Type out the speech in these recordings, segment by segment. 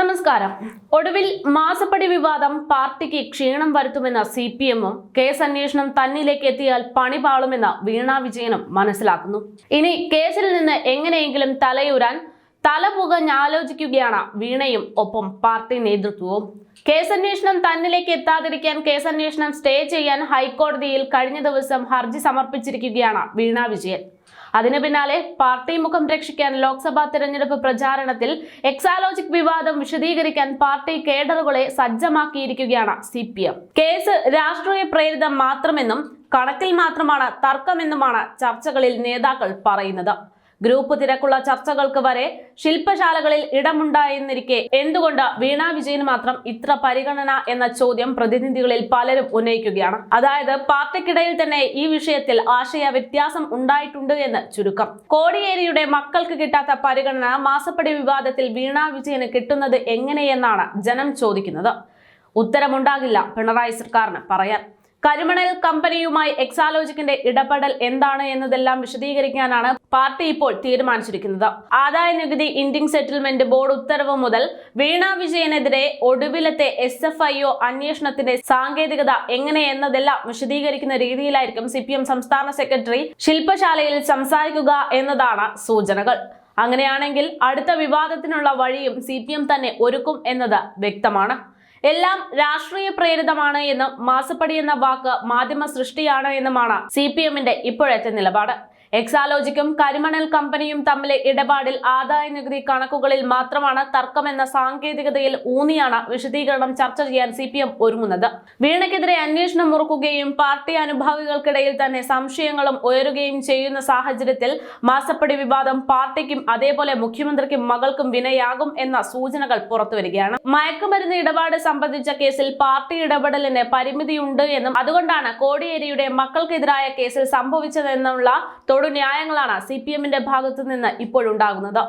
നമസ്കാരം. ഒടുവിൽ മാസപ്പടി വിവാദം പാർട്ടിക്ക് ക്ഷീണം വരുത്തുമെന്ന സി പി എമ്മും കേസ് അന്വേഷണം തന്നിലേക്ക് എത്തിയാൽ പണി പാളുമെന്ന് വീണ വിജയനും മനസ്സിലാക്കുന്നു. ഇനി കേസിൽ നിന്ന് എങ്ങനെയെങ്കിലും തലയൂരാൻ തല പുകഞ്ഞാലോചിക്കുകയാണ് വീണയും ഒപ്പം പാർട്ടി നേതൃത്വവും. കേസന്വേഷണം തന്നിലേക്ക് എത്താതിരിക്കാൻ കേസന്വേഷണം സ്റ്റേ ചെയ്യാൻ ഹൈക്കോടതിയിൽ കഴിഞ്ഞ ദിവസം ഹർജി സമർപ്പിച്ചിരിക്കുകയാണ് വീണ വിജയൻ. അതിനു പിന്നാലെ പാർട്ടി മുഖം രക്ഷിക്കാൻ ലോക്സഭാ തെരഞ്ഞെടുപ്പ് പ്രചാരണത്തിൽ എക്സാലോജിക് വിവാദം വിശദീകരിക്കാൻ പാർട്ടി കേഡറുകളെ സജ്ജമാക്കിയിരിക്കുകയാണ് സി കേസ് രാഷ്ട്രീയ പ്രേരിതം മാത്രമെന്നും കണക്കിൽ മാത്രമാണ് തർക്കമെന്നുമാണ് ചർച്ചകളിൽ നേതാക്കൾ പറയുന്നത്. ഗ്രൂപ്പ് തിരക്കുള്ള ചർച്ചകൾക്ക് വരെ ശില്പശാലകളിൽ ഇടമുണ്ടായിരുന്നിരിക്കെ. എന്തുകൊണ്ട് വീണ വിജയന് മാത്രം ഇത്ര പരിഗണന എന്ന ചോദ്യം പ്രതിനിധികളിൽ പലരും ഉന്നയിക്കുകയാണ്. അതായത് പാർട്ടിക്കിടയിൽ തന്നെ ഈ വിഷയത്തിൽ ആശയ വ്യത്യാസം ഉണ്ടായിട്ടുണ്ട് എന്ന് ചുരുക്കം. കോടിയേരിയുടെ മക്കൾക്ക് കിട്ടാത്ത പരിഗണന മാസപ്പടി വിവാദത്തിൽ വീണ വിജയന് കിട്ടുന്നത് എങ്ങനെയെന്നാണ് ജനം ചോദിക്കുന്നത്. ഉത്തരമുണ്ടാകില്ല പിണറായി സർക്കാരിന് പറയാൻ. കരിമണൽ കമ്പനിയുമായി എക്സാലോജിക്കിന്റെ ഇടപെടൽ എന്താണ് എന്നതെല്ലാം വിശദീകരിക്കാനാണ് പാർട്ടി ഇപ്പോൾ തീരുമാനിച്ചിരിക്കുന്നത്. ആദായ നികുതി ഇന്ത്യൻ സെറ്റിൽമെന്റ് ബോർഡ് ഉത്തരവ് മുതൽ വീണ വിജയനെതിരെ ഒടുവിലത്തെ എസ് എഫ് ഐ ഒ അന്വേഷണത്തിന്റെ സാങ്കേതികത എങ്ങനെ എന്നതെല്ലാം വിശദീകരിക്കുന്ന രീതിയിലായിരിക്കും സി പി എം സംസ്ഥാന സെക്രട്ടറി ശില്പശാലയിൽ സംസാരിക്കുക എന്നതാണ് സൂചനകൾ. അങ്ങനെയാണെങ്കിൽ അടുത്ത വിവാദത്തിനുള്ള വഴിയും സി തന്നെ ഒരുക്കും എന്നത് വ്യക്തമാണ്. എല്ലാം രാഷ്ട്രീയ പ്രേരിതമാണ് എന്നും മാസപ്പടി എന്ന വാക്ക് മാധ്യമ സൃഷ്ടിയാണ് എന്നുമാണ് സി പി എമ്മിന്റെ ഇപ്പോഴത്തെ നിലപാട്. എക്സാലോജിക്കും കരിമണൽ കമ്പനിയും തമ്മിലെ ഇടപാടിൽ ആദായ നികുതി കണക്കുകളിൽ മാത്രമാണ് തർക്കമെന്ന സാങ്കേതികതയിൽ ഊന്നിയാണ് വിശദീകരണം ചർച്ച ചെയ്യാൻ സി ഒരുങ്ങുന്നത്. വീണയ്ക്കെതിരെ അന്വേഷണം മുറുക്കുകയും പാർട്ടി അനുഭാവികൾക്കിടയിൽ തന്നെ സംശയങ്ങളും ഉയരുകയും ചെയ്യുന്ന സാഹചര്യത്തിൽ മാസപ്പടി വിവാദം പാർട്ടിക്കും അതേപോലെ മുഖ്യമന്ത്രിക്കും മകൾക്കും വിനയാകും എന്ന സൂചനകൾ പുറത്തുവരികയാണ്. മയക്കുമരുന്ന് ഇടപാട് സംബന്ധിച്ച കേസിൽ പാർട്ടി ഇടപെടലിന് പരിമിതിയുണ്ട് എന്നും അതുകൊണ്ടാണ് കോടിയേരിയുടെ മക്കൾക്കെതിരായ കേസിൽ സംഭവിച്ചതെന്നുള്ള തൊടുന്യായങ്ങളാണ് സി പി എമ്മിന്റെ ഭാഗത്തു നിന്ന് ഇപ്പോഴുണ്ടാകുന്നത്.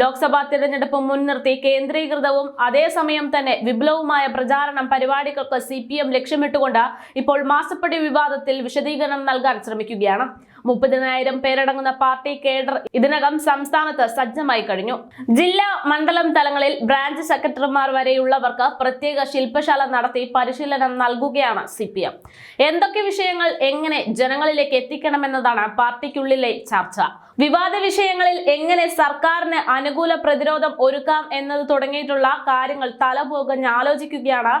ലോക്സഭാ തിരഞ്ഞെടുപ്പ് മുൻനിർത്തി കേന്ദ്രീകൃതവും അതേസമയം തന്നെ വിപ്ലവമായ പ്രചാരണം പരിപാടികൾക്ക് സി പി എം ലക്ഷ്യമിട്ടുകൊണ്ട് ഇപ്പോൾ മാസപ്പടി വിവാദത്തിൽ വിശദീകരണം നൽകാൻ ശ്രമിക്കുകയാണ്. മുപ്പതിനായിരം പേരടങ്ങുന്ന പാർട്ടി കേഡർ ഇതിനകം സംസ്ഥാനത്ത് സജ്ജമായി കഴിഞ്ഞു. ജില്ലാ മണ്ഡലം തലങ്ങളിൽ ബ്രാഞ്ച് സെക്രട്ടറിമാർ വരെയുള്ളവർക്ക് പ്രത്യേക ശില്പശാല നടത്തി പരിശീലനം നൽകുകയാണ് സി പി എം. എന്തൊക്കെ വിഷയങ്ങൾ എങ്ങനെ ജനങ്ങളിലേക്ക് എത്തിക്കണമെന്നതാണ് പാർട്ടിക്കുള്ളിലെ ചർച്ച. വിവാദ വിഷയങ്ങളിൽ എങ്ങനെ സർക്കാരിന് അനുകൂല പ്രതിരോധം ഒരുക്കാം എന്നത് തുടങ്ങിയിട്ടുള്ള കാര്യങ്ങൾ തലപോകഞ്ഞ് ആലോചിക്കുകയാണ്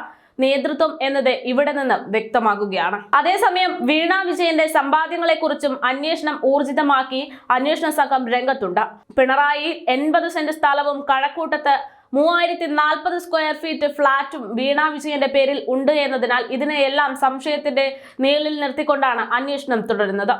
നേതൃത്വം എന്നത് ഇവിടെ നിന്ന് വ്യക്തമാകുകയാണ്. അതേസമയം വീണ വിജയന്റെ സമ്പാദ്യങ്ങളെക്കുറിച്ചും അന്വേഷണം ഊർജിതമാക്കി അന്വേഷണ സംഘം രംഗത്തുണ്ട്. പിണറായി എൺപത് സെന്റ് സ്ഥലവും കഴക്കൂട്ടത്ത് മൂവായിരത്തി നാൽപ്പത് സ്ക്വയർ ഫീറ്റ് ഫ്ളാറ്റും വീണ വിജയന്റെ പേരിൽ ഉണ്ട് എന്നതിനാൽ ഇതിനെയെല്ലാം സംശയത്തിന്റെ നീളിൽ നിർത്തിക്കൊണ്ടാണ് അന്വേഷണം തുടരുന്നത്.